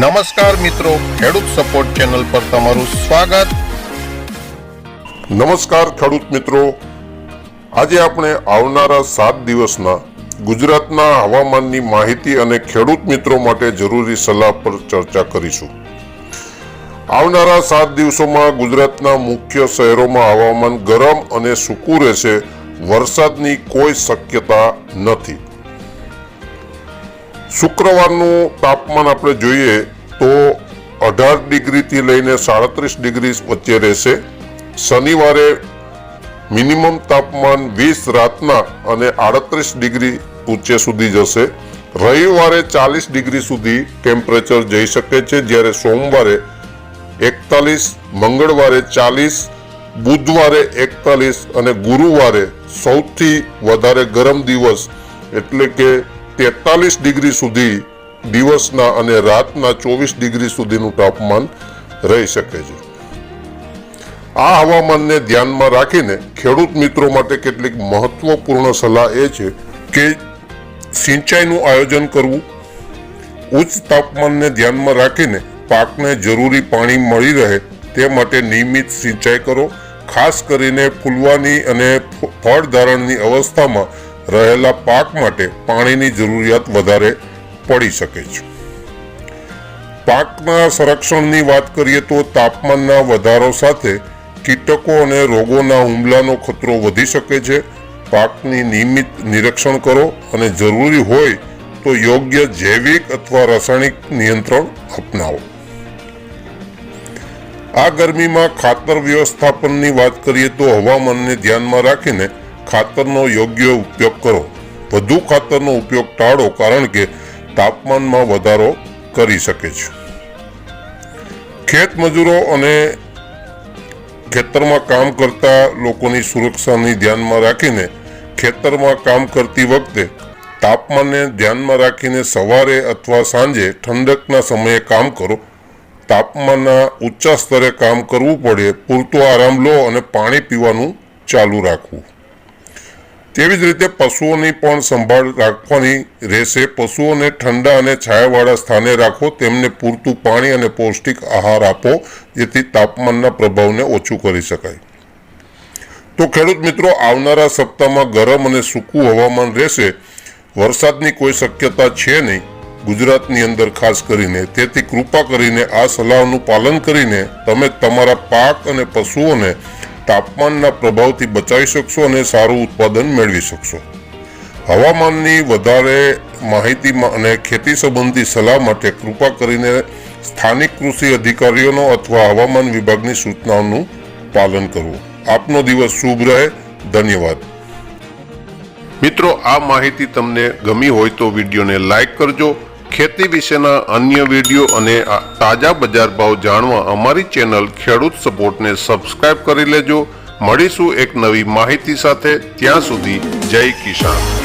નમસ્કાર મિત્રો, ખેડૂત સપોર્ટ ચેનલ પર તમારું સ્વાગત. નમસ્કાર ખેડૂત મિત્રો. આજે આપણે આવનારા સાત દિવસના ગુજરાતના હવામાનની માહિતી અને ખેડૂત મિત્રો માટે જરૂરી સલાહ પર ચર્ચા કરીશું. આવનારા સાત દિવસોમાં ગુજરાતના મુખ્ય શહેરોમાં હવામાન ગરમ અને સૂકું રહેશે. વરસાદની કોઈ શક્યતા નથી. શુક્રવારનું તાપમાન આપણે જોઈએ તો અઢાર ડિગ્રીથી લઈને સાડત્રીસ ડિગ્રી વચ્ચે રહેશે. શનિવારે મિનિમમ તાપમાન વીસ રાતના અને આડત્રીસ ડિગ્રી ઊંચે સુધી જશે. રવિવારે ચાલીસ ડિગ્રી સુધી ટેમ્પરેચર જઈ શકે છે, જ્યારે સોમવારે એકતાલીસ, મંગળવારે ચાલીસ, બુધવારે એકતાલીસ અને ગુરુવારે સૌથી વધારે ગરમ દિવસ એટલે કે તેતાલીસ ડિગ્રી સુધી દિવસના અને રાતના ચોવીસ ડિગ્રી સુધીનું તાપમાન રહી શકે છે. આ હવામાનને ધ્યાનમાં રાખીને ખેડૂત મિત્રો માટે કેટલીક મહત્વપૂર્ણ સલાહ એ છે કે સિંચાઈનું આયોજન કરવું. ઉચ્ચ તાપમાનને ધ્યાનમાં રાખીને પાકને જરૂરી પાણી મળી રહે તે માટે નિયમિત સિંચાઈ કરો. ખાસ કરીને ફૂલવાની અને ફળ ધારણની અવસ્થામાં રહેલા પાક માટે પાણીની જરૂરિયાત વધારે પડી શકે છે. પાકના સંરક્ષણની વાત કરીએ તો તાપમાનના વધારો સાથે કીટકો અને રોગોના હુમલાનો ખતરો વધી શકે છે. પાકની નિયમિત નિરીક્ષણ કરો અને જરૂરી હોય તો યોગ્ય જૈવિક અથવા રાસાયણિક નિયંત્રણ અપનાવો. આ ગરમીમાં ખાતર વ્યવસ્થાપનની વાત કરીએ તો હવામાનને ધ્યાનમાં રાખીને ખાતરનો યોગ્ય ઉપયોગ કરો. વધુ ખાતરનો ઉપયોગ ટાળો કારણ કે તાપમાનમાં વધારો કરી શકે છે. ખેત મજૂરો અને ખેતરમાં કામ કરતા લોકોની સુરક્ષાની ધ્યાનમાં રાખીને ખેતરમાં કામ કરતી વખતે તાપમાનને ધ્યાનમાં રાખીને સવારે અથવા સાંજે ઠંડકના સમયે કામ કરો. તાપમાનના ઊંચા સ્તરે કામ કરવું પડે, પૂરતો આરામ લો અને પાણી પીવાનું ચાલુ રાખવું. તેવી જ રીતે પશુઓની પણ સંભાળ રાખવાની રહેશે. પશુઓને ઠંડા અને છાયાવાળા સ્થાને રાખો, તેમને પૂરતું પાણી અને પૌષ્ટિક આહાર આપો, જેથી તાપમાનના પ્રભાવને ઓછું કરી શકાય. તો ખેડૂત મિત્રો, આવનારા સપ્તાહમાં ગરમ અને સૂકું હવામાન રહેશે. વરસાદની કોઈ શક્યતા છે નહીં. ગુજરાતની અંદર ખાસ કરીને. તેથી કૃપા કરીને આ સલાહનું પાલન કરીને તમે તમારા પાક અને પશુઓને તાપમાનના પ્રભાવથી બચાવી શકશો અને સારું ઉત્પાદન મેળવી શકશો. હવામાનની વધારે માહિતીમાં અને ખેતી સંબંધી સલાહ માટે કૃપા કરીને સ્થાનિક કૃષિ અધિકારીઓનો અથવા હવામાન વિભાગની સૂચનાઓનું પાલન કરવું. આપનો દિવસ શુભ રહે. ધન્યવાદ. મિત્રો, આ માહિતી તમને ગમી હોય તો વિડીયોને લાઈક કરજો ખેતી વિશેના અન્ય વીડિયો અને તાજા બજાર ભાવ જાણવા અમારી ચેનલ ખેડૂત સપોર્ટને સબસ્ક્રાઇબ કરી લેજો. મળીશું એક નવી માહિતી સાથે. ત્યાં સુધી જય કિસાન.